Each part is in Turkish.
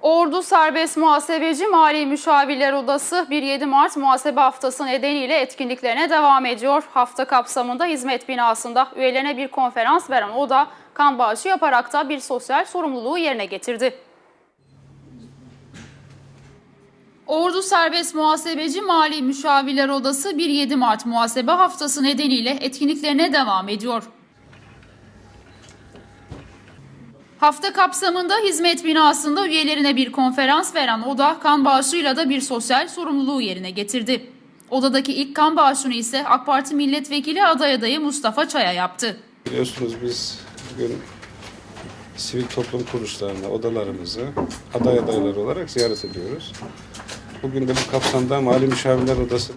Ordu Serbest Muhasebeci Mali Müşavirler Odası 1-7 Mart muhasebe haftası nedeniyle etkinliklerine devam ediyor. Hafta kapsamında hizmet binasında üyelerine bir konferans veren oda kan bağışı yaparak da bir sosyal sorumluluğu yerine getirdi. Ordu Serbest Muhasebeci Mali Müşavirler Odası 1-7 Mart muhasebe haftası nedeniyle etkinliklerine devam ediyor. Hafta kapsamında hizmet binasında üyelerine bir konferans veren oda kan bağışıyla da bir sosyal sorumluluğu yerine getirdi. Odadaki ilk kan bağışını ise AK Parti milletvekili aday adayı Mustafa Çaya yaptı. Biliyorsunuz biz bugün sivil toplum kuruluşlarını, odalarımızı aday adayları olarak ziyaret ediyoruz. Bugün de bu kapsamda Mali Müşavirler Odası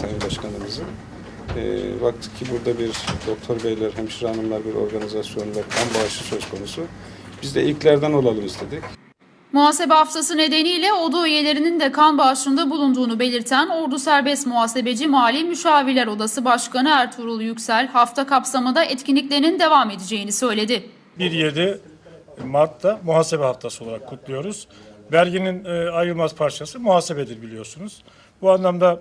Sayın Başkanımızı. Ee, baktık ki burada bir doktor beyler, hemşire hanımlar bir organizasyon ve kan bağışı söz konusu. Biz de ilklerden olalım istedik. Muhasebe haftası nedeniyle oda üyelerinin de kan bağışında bulunduğunu belirten Ordu Serbest Muhasebeci Mali Müşavirler Odası Başkanı Ertuğrul Yüksel hafta kapsamında etkinliklerinin devam edeceğini söyledi. 1-7 Mart'ta muhasebe haftası olarak kutluyoruz. Verginin e, ayrılmaz parçası muhasebedir biliyorsunuz. Bu anlamda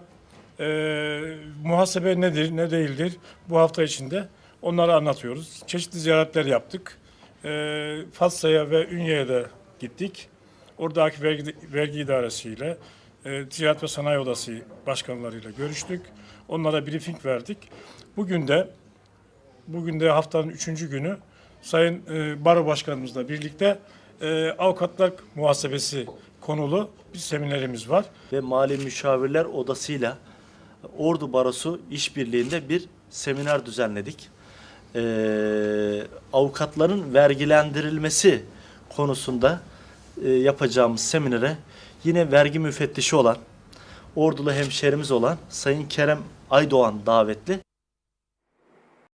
e, muhasebe nedir, ne değildir bu hafta içinde onları anlatıyoruz. Çeşitli ziyaretler yaptık. E, Fatsa'ya ve Ünye'ye de gittik. Oradaki vergi, vergi idaresiyle, e, Ticaret ve Sanayi Odası başkanlarıyla görüştük. Onlara briefing verdik. Bugün de Bugün de haftanın üçüncü günü Sayın e, Baro Başkanımızla birlikte e, avukatlar muhasebesi konulu bir seminerimiz var. ve Mali Müşavirler Odası'yla Ordu Barosu işbirliğinde bir seminer düzenledik. Ee, avukatların vergilendirilmesi konusunda e, yapacağımız seminere yine vergi müfettişi olan, Ordulu hemşerimiz olan Sayın Kerem Aydoğan davetli.